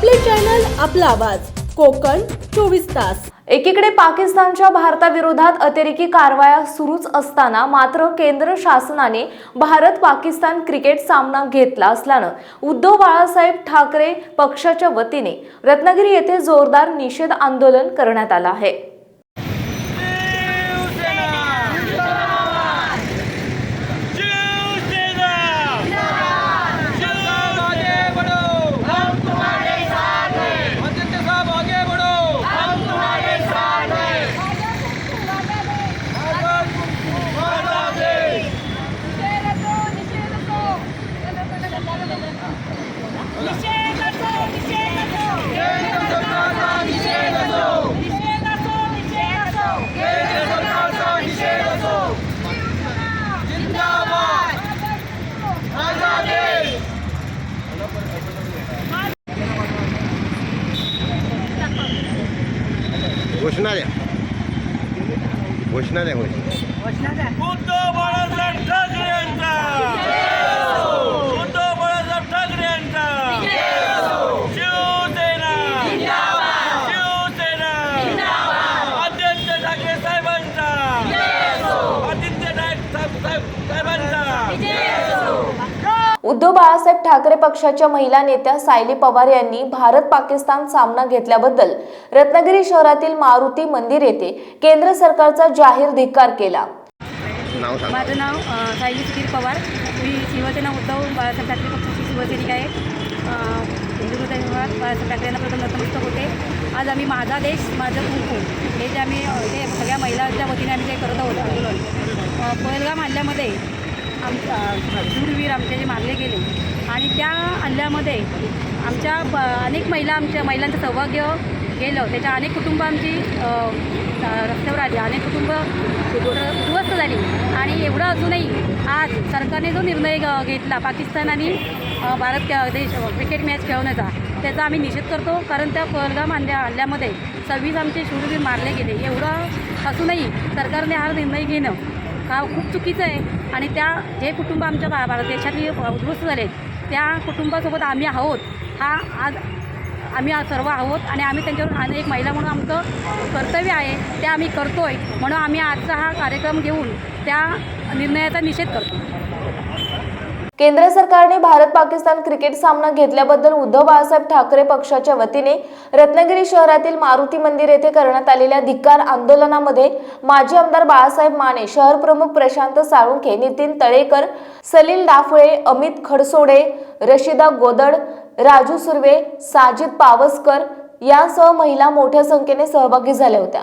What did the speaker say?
आपले चॅनल आपला आवाज. कोकण चोवीस तास. एकीकडे पाकिस्तानच्या भारताविरोधात अतिरेकी कारवाया सुरूच असताना मात्र केंद्र शासनाने भारत पाकिस्तान क्रिकेट सामना घेतला असल्यानं उद्धव बाळासाहेब ठाकरे पक्षाच्या वतीने रत्नागिरी येथे जोरदार निषेध आंदोलन करण्यात आलं आहे. घोषणा द्या घोषणा द्या घोषणा उद्धव बाळासाहेब ठाकरे पक्षाच्या महिला नेत्या सायली पवार यांनी भारत पाकिस्तान सामना घेतल्याबद्दल रत्नागिरी शहरातील मारुती मंदिर येथे केंद्र सरकारचा जाहीर धिक्कार केला. माझं नाव सायली सुधीर पवार. मी शिवसेना उद्धव बाळासाहेब ठाकरे पक्षाची शिवसैनिक आहे. अ, हिंदू हृदय विभाग बाळासाहेब ठाकरे यांना प्रथम नतमस्तक होते. आज आम्ही माझा देश माझं कुंकू हे जे आम्ही ते सगळ्या महिलांच्या वतीने आम्ही ते करत आहोत आंदोलन अ, पहलगाम हल्ल्यामध्ये आमच्या शूरवीर आमचे जे मारले गेले. आणि त्या हल्ल्यामध्ये आमच्या ब- अनेक महिला आमच्या महिलांचं सौभाग्य गेलं. त्याच्या अनेक कुटुंब आमची रस्त्यावर आली. अनेक कुटुंब उद्ध्वस्त झाली. आणि एवढं असूनही आज सरकारने जो निर्णय घेतला पाकिस्तान आणि भारत देश क्रिकेट मॅच खेळवण्याचा त्याचा आम्ही निषेध करतो. कारण त्या पहलगाम हल्ल्या हल्ल्यामध्ये सव्वीस आमचे शूरवीर मारले गेले. एवढं असूनही सरकारने हा निर्णय घेणं हा खूप चुकीचं आहे. आणि त्या जे कुटुंब आमच्या भा भारत देशातली उद्ध्वस्त झाले त्या कुटुंबासोबत आम्ही आहोत. हा आज आम्ही आज सर्व आहोत आणि आम्ही त्यांच्यावर आणि एक महिला म्हणून आमचं कर्तव्य आहे. ते आम्ही करतो आहे म्हणून आम्ही आजचा हा कार्यक्रम घेऊन त्या निर्णयाचा निषेध करतो. केंद्र सरकारने भारत पाकिस्तान क्रिकेट सामना घेतल्याबद्दल उद्धव बाळासाहेब ठाकरे पक्षाच्या वतीने रत्नागिरी शहरातील मारुती मंदिर येथे करण्यात आलेल्या धिक्कार आंदोलनामध्ये माजी आमदार बाळासाहेब माने शहर प्रमुख प्रशांत साळुंखे नितीन तळेकर सलील डाफळे अमित खडसोडे रशिदा गोदड राजू सुर्वे साजिद पावसकर यासह महिला मोठ्या संख्येने सहभागी झाल्या होत्या